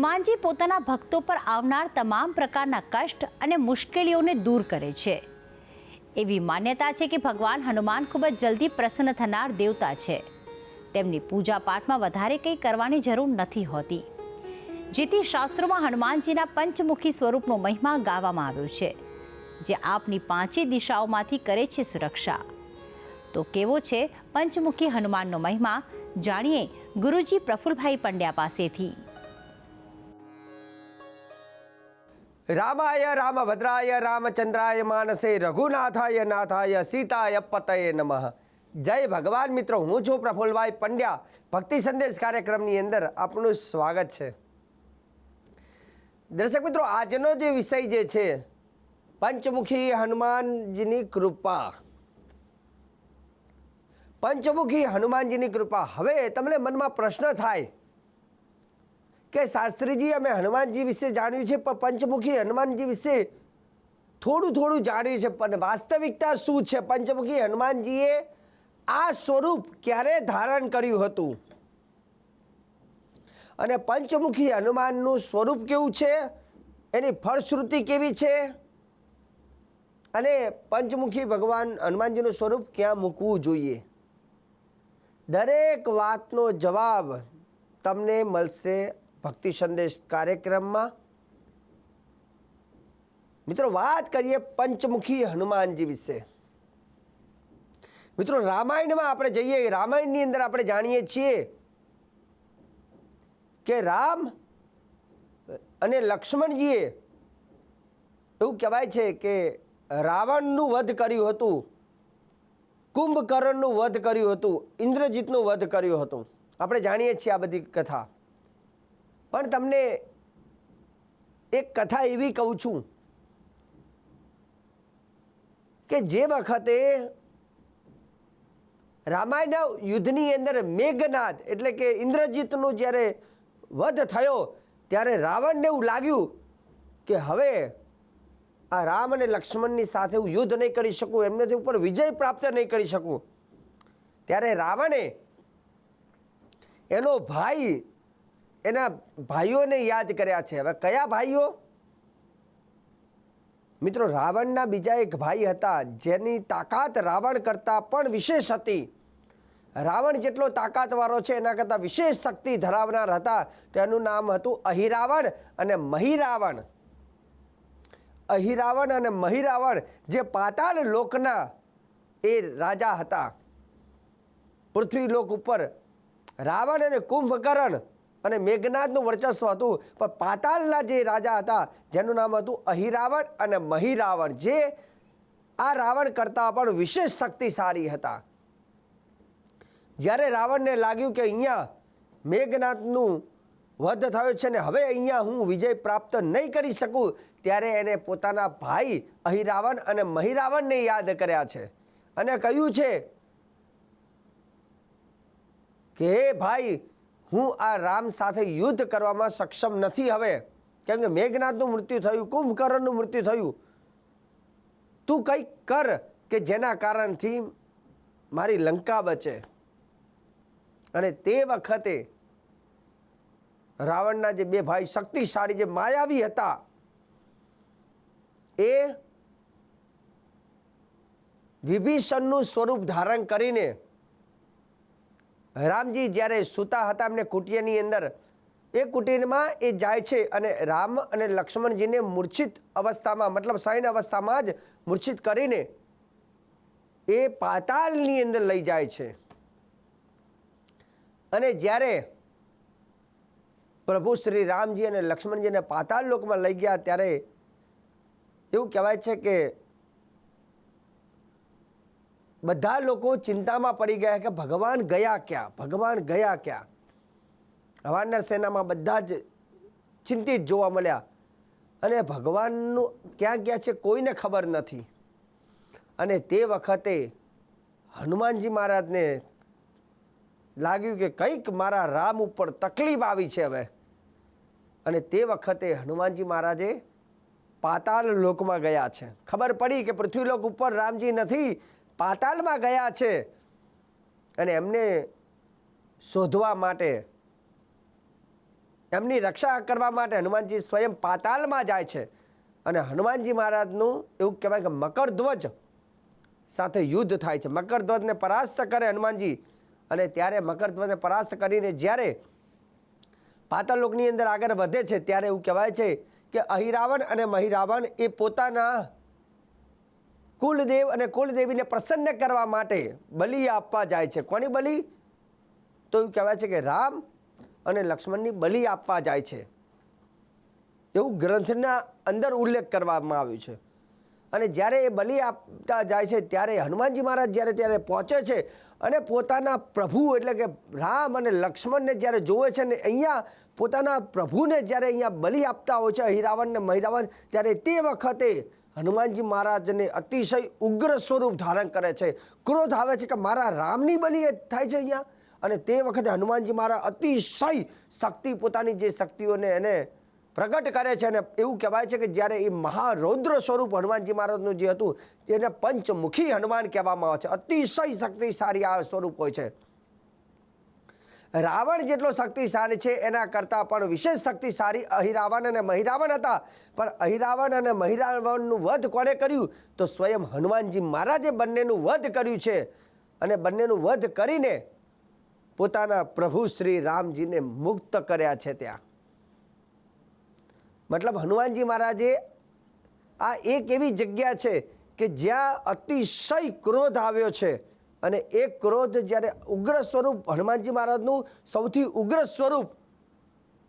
હનુમાનજી પોતાના ભક્તો પર આવનાર તમામ પ્રકારના કષ્ટ અને મુશ્કેલીઓને દૂર કરે છે. એવી માન્યતા છે કે ભગવાન હનુમાન ખૂબ જ જલ્દી પ્રસન્ન થનાર દેવતા છે. તેમની પૂજા પાઠમાં વધારે કંઈ કરવાની જરૂર નથી હોતી. જેથી શાસ્ત્રોમાં હનુમાનજીના પંચમુખી સ્વરૂપનો મહિમા ગાવામાં આવ્યો છે, જે આપની પાંચે દિશાઓમાંથી કરે છે સુરક્ષા. તો કેવો છે પંચમુખી હનુમાનનો મહિમા, જાણીએ ગુરુજી પ્રફુલભાઈ પંડ્યા પાસેથી. રામાય, રામભદ્રાય, રામચંદ્રાય માનસે રઘુનાથાય, નાથાય, સીતાય પતયે નમઃ. જય ભગવાન મિત્રો, હું છું પ્રફુલભાઈ પંડ્યા. ભક્તિ સંદેશ કાર્યક્રમની અંદર આપનું સ્વાગત છે. દર્શક મિત્રો, આજનો જે વિષય જે છે, પંચમુખી હનુમાનજીની કૃપા. પંચમુખી હનુમાનજીની કૃપા. હવે તમને મનમાં પ્રશ્ન થાય કે શાસ્ત્રીજી અમે હનુમાનજી વિશે જાણ્યું છે, પણ પંચમુખી હનુમાનજી વિશે થોડું થોડું જાણ્યું છે, પણ વાસ્તવિકતા શું છે? પંચમુખી હનુમાનજીએ આ સ્વરૂપ ક્યારે ધારણ કર્યું હતું? અને પંચમુખી હનુમાનનું સ્વરૂપ કેવું છે? એની ફળશ્રુતિ કેવી છે? અને પંચમુખી ભગવાન હનુમાનજીનું સ્વરૂપ ક્યાં મૂકવું જોઈએ? દરેક વાતનો જવાબ તમને મળશે ભક્તિ સંદેશ કાર્યક્રમમાં મિત્રો વાત કરીએ પંચમુખી હનુમાનજી વિશે. મિત્રો રામાયણમાં આપણે જઈએ, રામાયણની અંદર આપણે જાણીએ છીએ કે રામ અને લક્ષ્મણજીએ એવું કહેવાય છે કે રાવણનું વધ કર્યું હતું, કુંભકર્ણનું વધ કર્યું હતું, ઇન્દ્રજીતનું વધ કર્યું હતું. આપણે જાણીએ છીએ આ બધી કથા. પણ તમને એક કથા એવી કહું છું કે જે વખતે રામાયણના યુદ્ધની અંદર મેઘનાદ એટલે કે ઇન્દ્રજીતનો જ્યારે વધ થયો, ત્યારે રાવણને એવું લાગ્યું કે હવે આ રામ અને લક્ષ્મણની સાથે હું યુદ્ધ નહીં કરી શકું, એમનાથી ઉપર વિજય પ્રાપ્ત નહીં કરી શકું. ત્યારે રાવણે એનો ભાઈ એના ભાઈઓને યાદ કર્યા છે. હવે કયા ભાઈઓ? મિત્રો, રાવણના બીજા એક ભાઈ હતા, જેની તાકાત રાવણ કરતાં પણ વિશેષ હતી. રાવણ જેટલો તાકાતવાળો છે, એના કરતાં વિશેષ શક્તિ ધરાવનાર હતા. તેનું નામ હતું અહિરાવણ અને મહિરાવણ. અહિરાવણ અને મહિરાવણ જે પાતાળ લોકના એ રાજા હતા. પૃથ્વી લોક ઉપર રાવણ અને કુંભકર્ણ અને મેઘનાથનું વર્ચસ્વ હતું. પણ પાતાલના જે રાજા હતા, જેનું નામ હતું અહિરાવણ અને મહિરાવણ, જે આ રાવણ કરતાં પણ વિશેષ શક્તિશાળી હતા. જ્યારે રાવણને લાગ્યું કે અહીંયા મેઘનાથનું વધ થયો છે ને હવે અહીંયા હું વિજય પ્રાપ્ત નહીં કરી શકું, ત્યારે એને પોતાના ભાઈ અહિરાવણ અને મહિરાવણને યાદ કર્યા છે અને કહ્યું છે કે, હે ભાઈ હું આ રામ સાથે યુદ્ધ કરવામાં સક્ષમ નથી હવે. કેમ કે મેઘનાથનું મૃત્યુ થયું, કુંભકર્ણનું મૃત્યુ થયું. તું કંઈક કર કે જેના કારણથી મારી લંકા બચે. અને તે વખતે રાવણના જે બે ભાઈ શક્તિશાળી જે માયાવી હતા, એ વિભીષણનું સ્વરૂપ ધારણ કરીને રામજી જ્યારે સૂતા હતા એમને કુટિયાની અંદર, એ કુટીરમાં એ જાય છે અને રામ અને લક્ષ્મણજીને મૂર્છિત અવસ્થામાં, મતલબ શયન અવસ્થામાં જ મૂર્છિત કરીને એ પાતાળની અંદર લઈ જાય છે. અને જ્યારે પ્રભુ શ્રી રામજી અને લક્ષ્મણજીને પાતાળ લોકમાં લઈ ગયા, ત્યારે એવું કહેવાય છે કે બધા લોકો ચિંતામાં પડી ગયા કે ભગવાન ગયા ક્યાં? ભગવાન ગયા ક્યાં? હવાના સેનામાં બધા જ ચિંતિત જોવા મળ્યા. અને ભગવાનનું ક્યાં ગયા છે કોઈને ખબર નથી. અને તે વખતે હનુમાનજી મહારાજને લાગ્યું કે કંઈક મારા રામ ઉપર તકલીફ આવી છે હવે. અને તે વખતે હનુમાનજી મહારાજે પાતાળ લોકમાં ગયા છે. ખબર પડી કે પૃથ્વીલોક ઉપર રામજી નથી પાતાળમાં ગયા છે અને એમને શોધવા માટે, એમની રક્ષા કરવા માટે હનુમાનજી સ્વયં પાતાલમાં જાય છે. અને હનુમાનજી મહારાજનું એવું કહેવાય કે મકરધ્વજ સાથે યુદ્ધ થાય છે. મકરધ્વજને પરાસ્ત કરે હનુમાનજી અને ત્યારે મકરધ્વજને પરાસ્ત કરીને જ્યારે પાતાલોકની અંદર આગળ વધે છે, ત્યારે એવું કહેવાય છે કે અહિરાવણ અને મહિરાવણ એ પોતાના કુલદેવ અને કુલદેવીને પ્રસન્ન કરવા માટે બલિ આપવા જાય છે. કોની બલિ? તો એવું કહેવાય છે કે રામ અને લક્ષ્મણની બલિ આપવા જાય છે. એવું ગ્રંથના અંદર ઉલ્લેખ કરવામાં આવ્યું છે. અને જ્યારે એ બલિ આપતા જાય છે, ત્યારે હનુમાનજી મહારાજ જ્યારે ત્યારે પહોંચે છે અને પોતાના પ્રભુ એટલે કે રામ અને લક્ષ્મણને જ્યારે જોવે છે ને અહીંયા પોતાના પ્રભુને જ્યારે અહીંયા બલિ આપતા હોય છે હિરાવણ ને મહિરાવણ, ત્યારે તે વખતે હનુમાનજી મહારાજને અતિશય ઉગ્ર સ્વરૂપ ધારણ કરે છે. ક્રોધ આવે છે કે મારા રામની બલી થાય છે અહીંયા? અને તે વખતે હનુમાનજી મહારાજ અતિશય શક્તિ પોતાની જે શક્તિઓને એને પ્રગટ કરે છે અને એવું કહેવાય છે કે જ્યારે એ મહારૌદ્ર સ્વરૂપ હનુમાનજી મહારાજનું જે હતું, તેને પંચમુખી હનુમાન કહેવામાં આવે છે. અતિશય શક્તિશાળી આ સ્વરૂપ હોય છે. રાવણ જેટલો શક્તિશાળી છે, એના કરતાં પણ વિશેષ શક્તિશાળી અહિરાવણ અને મહિરાવણ હતા. પણ અહિરાવણ અને મહિરાવણનું વધ કોણે કર્યું? તો સ્વયં હનુમાનજી મહારાજે બંનેનું વધ કર્યું છે. અને બંનેનું વધ કરીને પોતાના પ્રભુ શ્રી રામજીને મુક્ત કર્યા છે ત્યાં. મતલબ હનુમાનજી મહારાજે આ એક એવી જગ્યા છે કે જ્યાં અતિશય ક્રોધ આવ્યો છે. અને એ ક્રોધ જ્યારે ઉગ્ર સ્વરૂપ હનુમાનજી મહારાજનું સૌથી ઉગ્ર સ્વરૂપ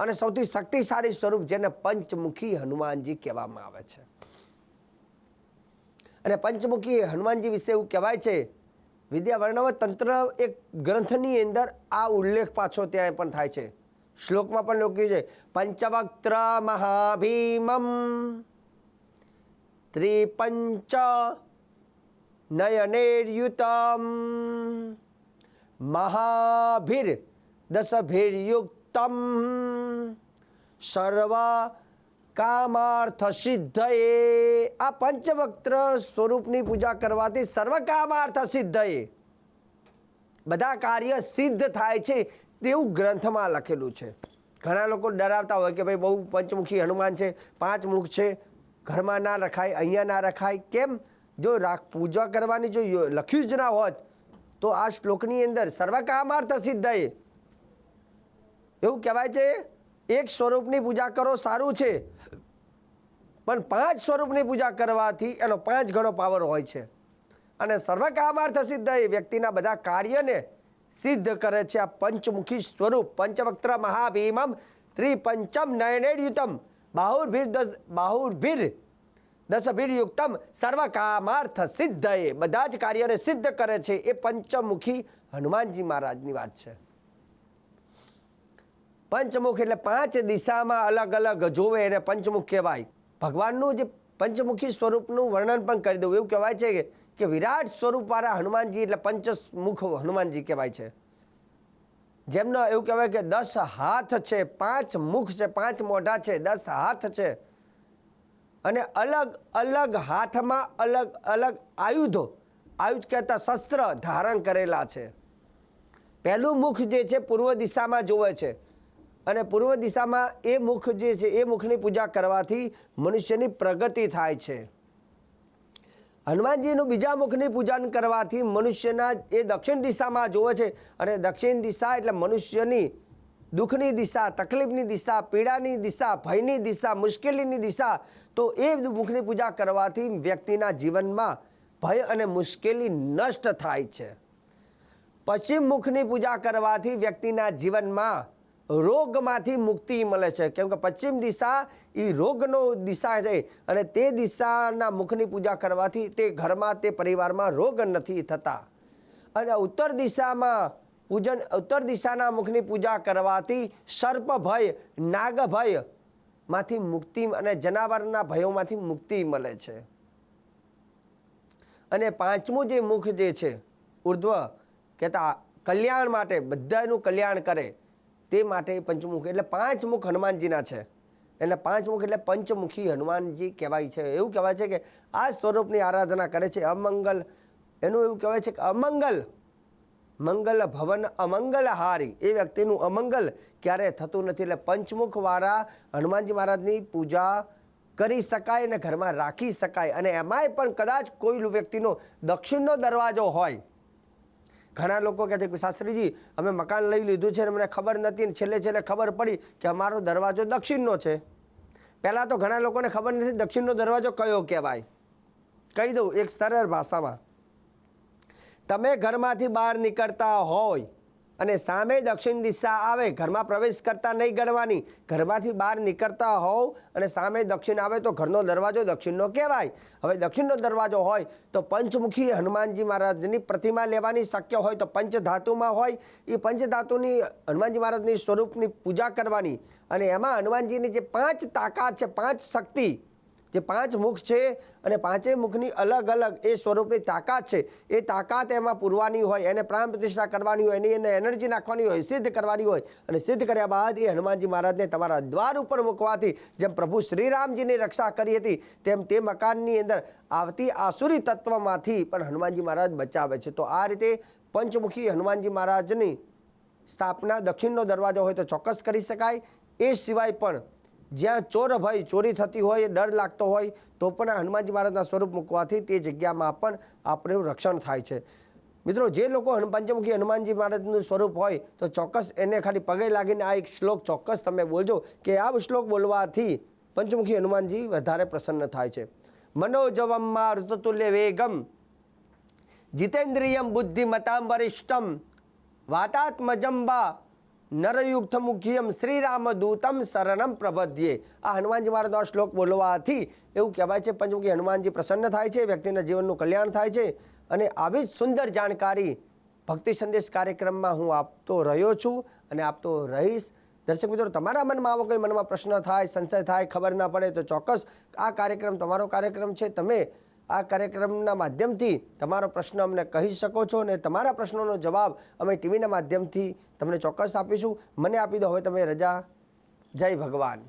અને સૌથી શક્તિશાળી સ્વરૂપ જેને પંચમુખી હનુમાનજી કહેવામાં આવે છે. અને પંચમુખી હનુમાનજી વિશે એવું કહેવાય છે વિદ્યા વર્ણવ તંત્ર એક ગ્રંથની અંદર આ ઉલ્લેખ પાછો ત્યાં પણ થાય છે. શ્લોકમાં પણ લખ્યું છે, પંચવક્ત્ર મહાભીમમ, ત્રિપંચ નયનેર્યુતમ મહાભીર દશભીર્યુક્તમ સર્વ કામાર્થ સિદ્ધયે આ પંચવક્ત્ર સ્વરૂપની પૂજા કરવાથી સર્વ કામાર્થ સિદ્ધયે બધા કાર્ય સિદ્ધ થાય છે તેવું ગ્રંથમાં લખેલું છે ઘણા લોકો ડરાવતા હોય કે ભાઈ બહુ પંચમુખી હનુમાન છે પાંચ મુખ છે ઘરમાં ના રખાય અહીંયા ના રખાય કેમ જો રાખ, પૂજા કરવાની જો લખ્યું જ ના હોત, તો આ શ્લોકની અંદર સર્વકામાર્થ સિદ્ધયે એવું કહેવાય છે, એક સ્વરૂપની પૂજા કરો સારું છે, પણ પાંચ સ્વરૂપની પૂજા કરવાથી એનો પાંચ ગણો પાવર હોય છે. અને સર્વકામાર્થ સિદ્ધ એ વ્યક્તિના બધા કાર્યને સિદ્ધ કરે છે આ પંચમુખી સ્વરૂપ, પંચવક્ત્ર મહાભીમમ, ત્રિપંચમ બાહુરભીર બાહુર્ભીર દસ બાહુર્ભીર દશભીરયુક્તમ સર્વકામાર્થ સિદ્ધ એ બધા જ કાર્યને સિદ્ધ કરે છે. એ પંચમુખી હનુમાનજી મહારાજની વાત છે. પંચમુખ એટલે પાંચ દિશામાં અલગ અલગ જોવે એને પંચમુખ કહેવાય. ભગવાનનું જે પંચમુખી સ્વરૂપનું વર્ણન પણ કરી દઉં. એવું કહેવાય છે કે- કે વિરાટ સ્વરૂપવાળા હનુમાનજી એટલે પંચમુખ હનુમાનજી કહેવાય છે. જેમનો એવું કહેવાય કે દસ હાથ છે, પાંચ મુખ છે, પાંચ મોઢા છે, દસ હાથ છે. અને અલગ અલગ હાથમાં અલગ અલગ આયુધો. આયુધ કહેતા શસ્ત્ર ધારણ કરેલા છે. પહેલું મુખ જે છે પૂર્વ દિશામાં જોવે છે. અને પૂર્વ દિશામાં એ મુખ જે છે, એ મુખની પૂજા કરવાથી મનુષ્યની પ્રગતિ થાય છે. હનુમાનજીનું બીજા મુખની પૂજન કરવાથી મનુષ્યના એ દક્ષિણ દિશામાં જોવે છે. અને દક્ષિણ દિશા એટલે મનુષ્યની દુઃખની દિશા, તકલીફની દિશા, પીડાની દિશા, ભયની દિશા, મુશ્કેલીની દિશા, તો એ મુખની પૂજા કરવાથી વ્યક્તિના જીવનમાં ભય અને મુશ્કેલી નષ્ટ થાય છે. પશ્ચિમ મુખની પૂજા કરવાથી વ્યક્તિના જીવનમાં રોગમાંથી મુક્તિ મળે છે. કેમ કે પશ્ચિમ દિશા એ રોગનો દિશા છે અને તે દિશાના મુખની પૂજા કરવાથી તે ઘરમાં, તે પરિવારમાં રોગ નથી થતા. અને ઉત્તર દિશામાં પૂજન ઉત્તર દિશાના મુખની પૂજા કરવાથી સર્પ ભય નાગ ભયમાંથી મુક્તિ અને જનાવરના ભયોમાંથી મુક્તિ મળે છે. અને પાંચમું જે મુખ જે છે, ઉર્ધ્વ, કહેતા કલ્યાણ માટે, બધાનું કલ્યાણ કરે તે માટે પંચમુખ એટલે પાંચ મુખ હનુમાનજીના છે. એટલે પાંચ મુખ એટલે પંચમુખી હનુમાનજી કહેવાય છે. એવું કહેવાય છે કે આ સ્વરૂપની આરાધના કરે છે. અમંગલ, એનું એવું કહેવાય છે કે અમંગલ મંગલ ભવન અમંગલહારી. એ વ્યક્તિનું અમંગલ ક્યારેય થતું નથી એટલે પંચમુખવાળા હનુમાનજી મહારાજની પૂજા કરી શકાય અને ઘરમાં રાખી શકાય. અને એમાંય પણ કદાચ કોઈ વ્યક્તિનો દક્ષિણનો દરવાજો હોય. ઘણા લોકો કહે છે કે શાસ્ત્રીજી, અમે મકાન લઈ લીધું છે અને મને ખબર નથી ને છેલ્લે છેલ્લે ખબર પડી કે અમારો દરવાજો દક્ષિણનો છે. પહેલાં તો ઘણા લોકોને ખબર નથી દક્ષિણનો દરવાજો કયો કહેવાય. કહી દઉં એક સરળ ભાષામાં. તમે ઘરમાંથી બહાર નીકળતા હોય અને સામે દક્ષિણ દિશા આવે, ઘરમાં પ્રવેશ કરતા નહીં ગણવાની. ઘરમાંથી બહાર નીકળતા હોવ અને સામે દક્ષિણ આવે તો ઘરનો દરવાજો દક્ષિણનો કહેવાય. હવે દક્ષિણનો દરવાજો હોય તો પંચમુખી હનુમાનજી મહારાજની પ્રતિમા લેવાની શક્ય હોય તો પંચધાતુમાં હોય. એ પંચધાતુની હનુમાનજી મહારાજની સ્વરૂપની પૂજા કરવાની. અને એમાં હનુમાનજીની જે પાંચ તાકાત છે, પાંચ શક્તિ જે પાંચ મુખ છે અને પાંચેય મુખની અલગ અલગ એ સ્વરૂપની તાકાત છે. એ તાકાત એમાં પૂરવાની હોય, એને પ્રાણ પ્રતિષ્ઠા કરવાની હોય, એની એને એનર્જી નાખવાની હોય, સિદ્ધ કરવાની હોય અને સિદ્ધ કર્યા બાદ એ હનુમાનજી મહારાજને તમારા દ્વાર ઉપર મૂકવાથી જેમ પ્રભુ શ્રીરામજીની રક્ષા કરી હતી, તેમ તે મકાનની અંદર આવતી આસુરી તત્વમાંથી પણ હનુમાનજી મહારાજ બચાવે છે. તો આ રીતે પંચમુખી હનુમાનજી મહારાજની સ્થાપના દક્ષિણનો દરવાજો હોય તો ચોક્કસ કરી શકાય. એ સિવાય પણ જ્યાં ચોર ભય ચોરી થતી હોય ડર લાગતો હોય, તો પણ આ હનુમાનજી મહારાજના સ્વરૂપ મૂકવાથી તે જગ્યામાં પણ આપણું રક્ષણ થાય છે. મિત્રો, જે લોકો પંચમુખી હનુમાનજી મહારાજનું સ્વરૂપ હોય, તો ચોક્કસ એને ખાલી પગે લાગીને આ એક શ્લોક ચોક્કસ તમે બોલજો કે આ શ્લોક બોલવાથી પંચમુખી હનુમાનજી વધારે પ્રસન્ન થાય છે. મનોજવમમાં ઋતુતુલ્ય વેગમ, જીતેન્દ્રિયમ બુદ્ધિમતામ વરિષ્ઠમ, વાતાત્મજંબા નરયુક્ત મુખ્યમ શ્રીરામ દૂતમ શરણમ પ્રબધ્યે. આ હનુમાનજી મહારાજનો શ્લોક બોલવાથી એવું કહેવાય છે પંચમુખી હનુમાનજી પ્રસન્ન થાય છે, વ્યક્તિના જીવનનું કલ્યાણ થાય છે અને આવી જ સુંદર જાણકારી ભક્તિ સંદેશ કાર્યક્રમમાં હું આપતો રહ્યો છું અને આપતો રહીશ. દર્શક મિત્રો, તમારા મનમાં આવો કોઈ મનમાં પ્રશ્ન થાય, સંશય થાય, ખબર ના પડે તો ચોક્કસ આ કાર્યક્રમ તમારો કાર્યક્રમ છે. તમે આ કાર્યક્રમના માધ્યમથી તમારો પ્રશ્ન અમને કહી શકો છો અને તમારા પ્રશ્નોનો જવાબ અમે ટીવીના માધ્યમથી તમને ચોક્કસ આપીશું. મને આપી દો, હવે તમે રજા. જય ભગવાન.